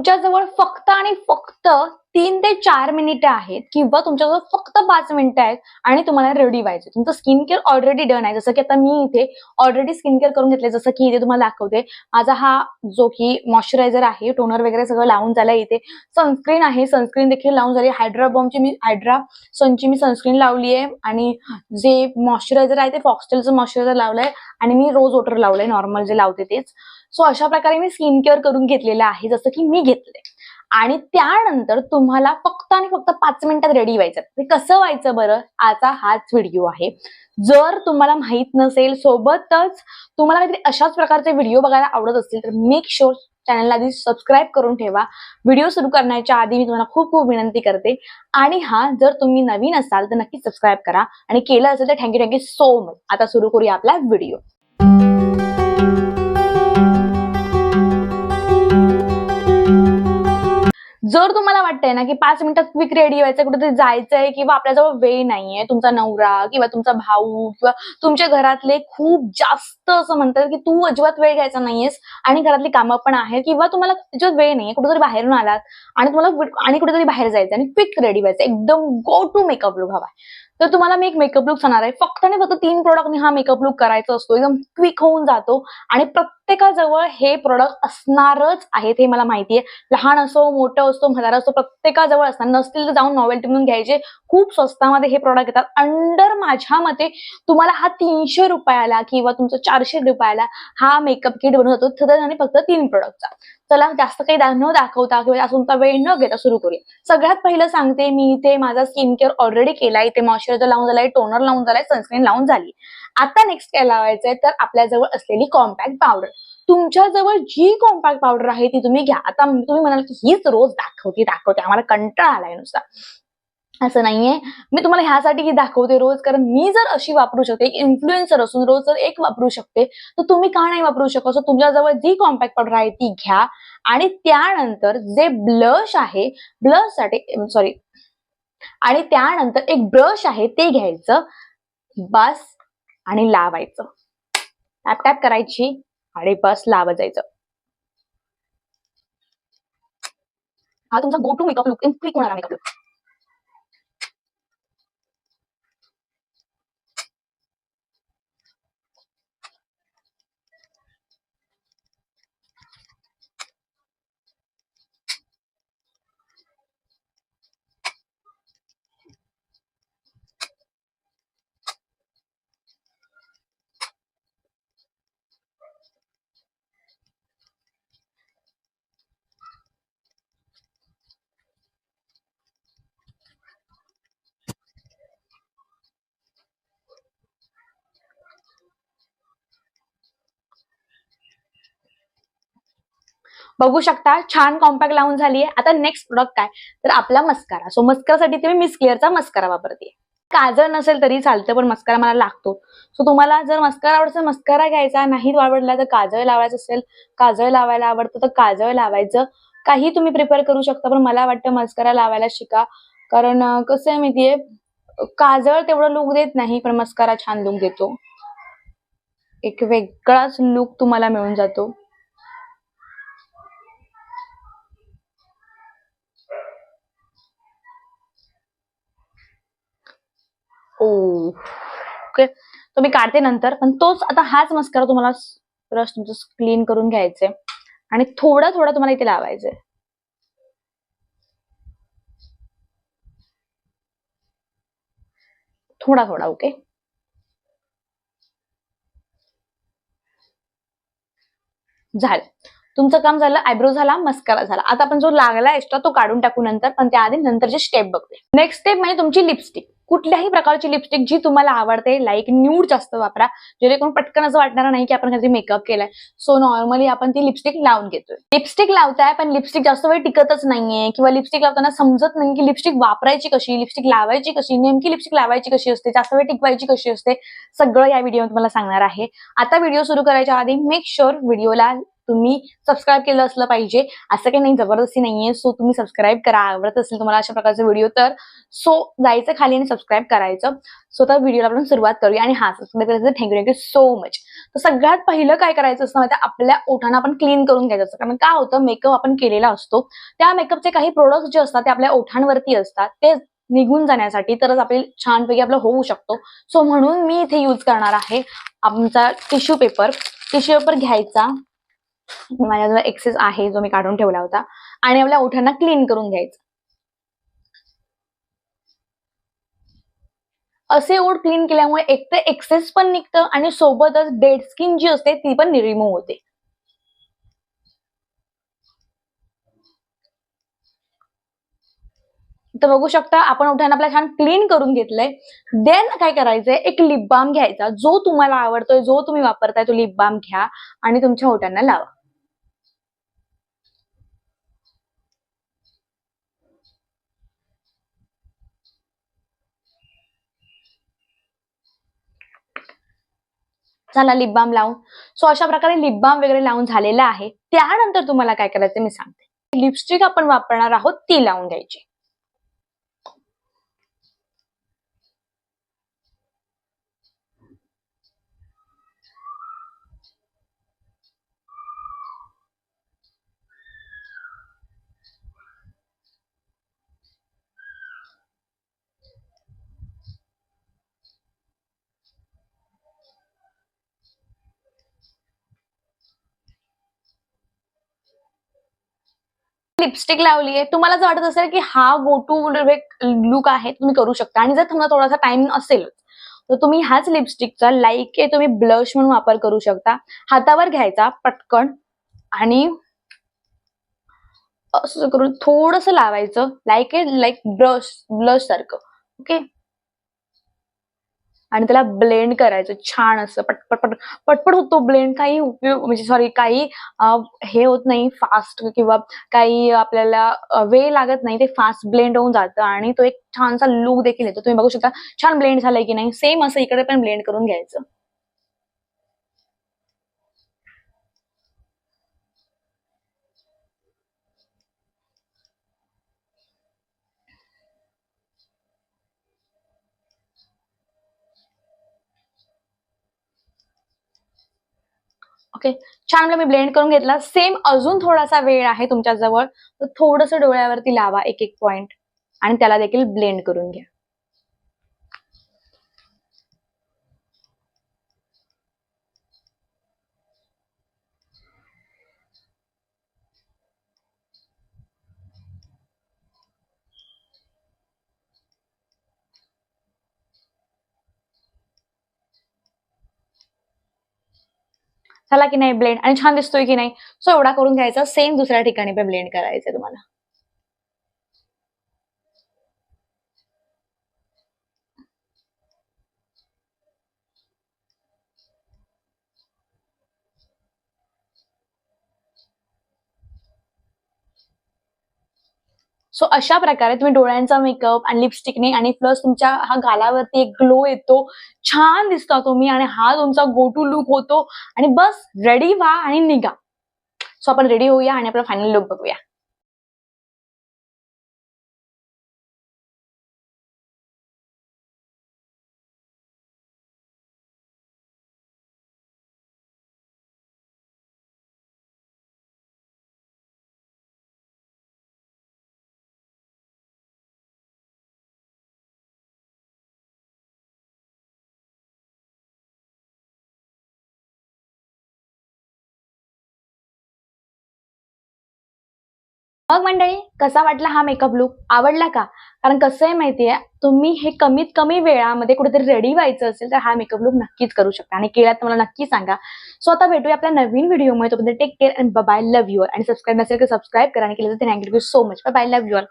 तुमच्याजवळ फक्त आणि फक्त तीन ते चार मिनिटं आहेत किंवा तुमच्याजवळ फक्त पाच मिनिटं आहेत आणि तुम्हाला रेडी व्हायचे तुमचं स्किन केअर ऑलरेडी डन आहे. जसं की आता मी इथे ऑलरेडी स्किन केअर करून घेतले जसं की इथे तुम्हाला दाखवते. माझा हा जो की मॉइश्चरायझर आहे टोनर वगैरे सगळं लावून झालंय इथे. सनस्क्रीन आहे. सनस्क्रीन देखील लावून झाली. हायड्रा बॉम्बची मी हायड्रा सनची मी सनस्क्रीन लावली आहे आणि जे मॉइश्चरायझर आहे ते फॉक्सटेलचं मॉइश्चरायझर लावलंय. आणि मी रोज वॉटर लावलंय. नॉर्मल जे लावते तेच. सो अशा प्रकारे मी स्किन केअर करून घेतलेलं आहे जसं की मी घेतलंय. आणि त्यानंतर तुम्हाला फक्त आणि फक्त पाच मिनिटात रेडी व्हायचं. ते कसं व्हायचं बरं? आजचा हाच व्हिडिओ आहे. जर तुम्हाला माहीत नसेल सोबतच तुम्हाला काहीतरी अशाच प्रकारचे व्हिडिओ बघायला आवडत असतील तर मेक शुअर चॅनलला आधी सबस्क्राईब करून ठेवा. व्हिडिओ सुरू करण्याच्या आधी मी तुम्हाला खूप खूप विनंती करते. आणि हा जर तुम्ही नवीन असाल तर नक्की सबस्क्राईब करा. आणि केलं असेल तर थँक्यू थँक्यू सो मच आता सुरू करूया आपला व्हिडिओ जर तुम्हाला वाटतंय ना की पाच मिनिटात क्विक रेडी व्हायचं कुठेतरी जायचंय किंवा आपल्याजवळ वेळ नाहीये तुमचा नवरा किंवा तुमचा भाऊ किंवा तुमच्या घरातले खूप जास्त असं म्हणतात की तू अजिबात वेळ घ्यायचा नाहीयेस आणि घरातली कामं पण आहेत किंवा तुम्हाला अजिबात वेळ नाहीये कुठेतरी बाहेरून आलात आणि तुम्हाला आणि कुठेतरी बाहेर जायचं आणि क्विक रेडी व्हायचं एकदम गो टू मेकअप लुक हवाय तर तुम्हाला मी एक मेकअप लुक सांगणार आहे. फक्त आणि फक्त तीन प्रोडक्टने हा मेकअप लुक करायचा असतो. एकदम क्विक होऊन जातो. आणि प्रत्येकाजवळ हे प्रोडक्ट असणारच आहेत हे मला माहिती आहे लहान असो मोठं असतो म्हातारा असतो प्रत्येकाजवळ असणार. नसतील तर जाऊन नॉवेल्टी म्हणून घ्यायचे. खूप स्वस्तामध्ये हे प्रोडक्ट येतात. अंडर माझ्या मते तुम्हाला हा तीनशे रुपयाला किंवा तुमचं चारशे रुपयाला हा मेकअप किट बनवून जातो तर आणि फक्त तीन प्रोडक्टचा चला जास्त काही न दाखवता किंवा जास्त तुमचा वेळ न घेता सुरू करूया. सगळ्यात पहिलं सांगते मी इथे माझा स्किन केअर ऑलरेडी केलाय. इथे मॉइश्चरायझर लावून झालाय टोनर लावून झालाय सनस्क्रीन लावून झाली. आता नेक्स्ट काय लावायचंय? तर आपल्याजवळ असलेली कॉम्पॅक्ट पावडर तुमच्याजवळ जी कॉम्पॅक्ट पावडर आहे ती तुम्ही घ्या. आता तुम्ही म्हणाल की हीच रोज दाखवते दाखवते. आम्हाला कंटाळा आलाय नुसता. असं नाहीये. मी तुम्हाला ह्यासाठी दाखवते रोज कारण मी जर अशी वापरू शकते एक इन्फ्लुएन्सर असून रोज जर एक वापरू शकते तर तुम्ही का नाही वापरू शकत? सो तुमच्याजवळ जी कॉम्पॅक्ट पावडर आहे ती घ्या. आणि त्यानंतर जे ब्लश आहे ब्लशसाठी सॉरी आणि त्यानंतर एक ब्रश आहे ते घ्यायचं. बस आणि लावायचं. टॅप टॅप करायची आणि बस लावत जायचं. हा तुमचा go to makeup look click होणार मेकअप लुक बघू शकता छान कॉम्पॅक्ट लावून झाली आहे आता नेक्स्ट प्रोडक्ट काय? तर आपला मस्कारा सो मस्कारासाठी ते मी मिस क्लिअरचा मस्कारा वापरते. काजळ नसेल तरी चालतं पण मस्कारा मला लागतो. सो तुम्हाला जर मस्कारा आवडतं मस्कारा घ्यायचा नाही आवडला तर काजळ लावायचं असेल काजळ लावायला आवडतं तर काजळ लावायचं. काही तुम्ही प्रिपेअर करू शकता पण मला वाटतं मस्कारा लावायला शिका. कारण कसं आहे माहितीये काजळ तेवढं लुक देत नाही पण मस्कारा छान लुक देतो. एक वेगळाच लुक तुम्हाला मिळून जातो. ओके तो मी काढते नंतर. पण तोच आता हाच मस्कारा तुम्हाला ब्रश तुमचं क्लीन करून घ्यायचंय. आणि थोडं थोडं तुम्हाला इथे लावायचंय. थोडा थोडा ओके झालं. तुमचं काम झालं आयब्रो झाला मस्कारा झाला. आता आपण जो लागला एक्स्ट्रा तो काढून टाकू नंतर. पण त्याआधी नंतरची स्टेप बघते. नेक्स्ट स्टेप म्हणजे तुमची लिपस्टिक कुठल्याही प्रकारची लिपस्टिक जी तुम्हाला आवडते लाईक न्यूड जास्त वापरा. जेणेकरून पटकन असं वाटणार नाही की आपण काहीतरी मेकअप केलाय. सो नॉर्मली आपण ती लिपस्टिक लावून घेतोय. लिपस्टिक लावताय पण लिपस्टिक जास्त वेळ टिकतच नाहीये. किंवा लिपस्टिक लावताना समजत नाही की लिपस्टिक वापरायची कशी लिपस्टिक लावायची कशी नेमकी लिपस्टिक लावायची कशी असते जास्त वेळ टिकवायची कशी असते सगळं या व्हिडिओ तुम्हाला सांगणार आहे. आता व्हिडिओ सुरू करायच्या आधी मेक शुअर व्हिडिओला तुम्ही सबस्क्राईब केलं असलं पाहिजे. असं काही नाही जबरदस्ती नाहीये. सो तुम्ही सबस्क्राईब करा. आवडत असेल तुम्हाला अशा प्रकारचे व्हिडिओ तर सो जायचं खाली आणि सबस्क्राईब करायचं. सो तर व्हिडिओला आपण सुरुवात करूया. आणि हा सबस्क्राईब करायचं थँक्यू थँक्यू सो मच तर सगळ्यात पहिलं काय करायचं असतं माहिती आपल्या ओठांना आपण क्लीन करून घ्यायचं असतं. कारण काय होतं? मेकअप आपण केलेला असतो. त्या मेकअपचे काही प्रोडक्ट जे असतात ते आपल्या ओठांवरती असतात. ते निघून जाण्यासाठी तरच आपली छानपैकी आपलं होऊ शकतो. सो म्हणून मी इथे यूज करणार आहे आमचा टिश्यू पेपर टिश्यू पेपर घ्यायचा. माझ्याजवळ एक्सेस आहे जो मी काढून ठेवला होता. आणि आपल्या ओठांना क्लीन करून घ्यायचं. असे ओठ क्लीन केल्यामुळे एक तर एक्सेस पण निघतं आणि सोबतच डेड स्किन जी असते ती पण रिमूव्ह होते. तर बघू शकता आपण ओठांना आपल्या छान क्लीन करून घेतलंय. देन काय करायचंय? एक लिप बाम घ्यायचा. जो तुम्हाला आवडतोय जो तुम्ही वापरताय तो लिप बाम घ्या आणि तुमच्या ओठांना लावा. झाला लिप बाम लावून. सो अशा प्रकारे लिप बाम वगैरे लावून झालेला आहे. त्यानंतर तुम्हाला काय करायचं मी सांगते. लिपस्टिक आपण वापरणार आहोत ती लावून द्यायची. लिपस्टिक लावली आहे तुम्हाला जर वाटत असेल की हा गो टू लुक आहे तुम्ही करू शकता. आणि जर तुम्हाला थोडासा टाइम असेल तर तुम्ही ह्याच लिपस्टिकचा लाईक आहे तुम्ही ब्लश म्हणून वापर करू शकता. हातावर घ्यायचा पटकन. आणि असं करून थोडस लावायचं. लाईक आहे लाईक ब्रश ब्लश सारखं. ओके आणि त्याला ब्लेंड करायचं छान असं पटपट पट पटपट होतो ब्लेंड. काही उपयोग म्हणजे सॉरी काही हे होत नाही फास्ट किंवा काही आपल्याला वेळ लागत नाही ते फास्ट ब्लेंड होऊन जातं आणि तो एक छानसा लुक देखील येतो. तुम्ही बघू शकता छान ब्लेंड झालाय की नाही सेम असं इकडे पण ब्लेंड करून घ्यायचं. ओके छान मी ब्लेंड करून घेतला. सेम अजून थोडासा वेळ आहे तुमच्या जवळ तर थोडस डोळ्यावरती लावा एक एक पॉइंट आणि त्याला देखील ब्लेंड करून घ्या. झाला की नाही ब्लेंड आणि छान दिसतोय की नाही? सो एवढा करून घ्यायचा. सेम दुसऱ्या ठिकाणी पण ब्लेंड करायचं तुम्हाला. सो अशा प्रकारे तुम्ही डोळ्यांचा मेकअप आणि लिपस्टिकने आणि प्लस तुमच्या हा गालावरती एक ग्लो येतो. छान दिसता तुम्ही आणि हा तुमचा गो टू लुक होतो. आणि बस रेडी व्हा आणि निघा. सो आपण रेडी होऊया आणि आपला फायनल लुक बघूया. मग मंडळी कसा वाटला हा मेकअप लुक आवडला का? कारण कसं आहे माहितीये तुम्ही हे कमीत कमी वेळामध्ये कुठेतरी रेडी व्हायचं असेल तर हा मेकअप लुक नक्कीच करू शकता. आणि केला मला नक्की सांगा. सो आता भेटूया आपल्या नवीन व्हिडिओमध्ये तोपर्यंत take care and bye love your आणि सबस्क्राईब नसेल तर सबस्क्राईब करा. आणि केलं तर thank you so much bye love your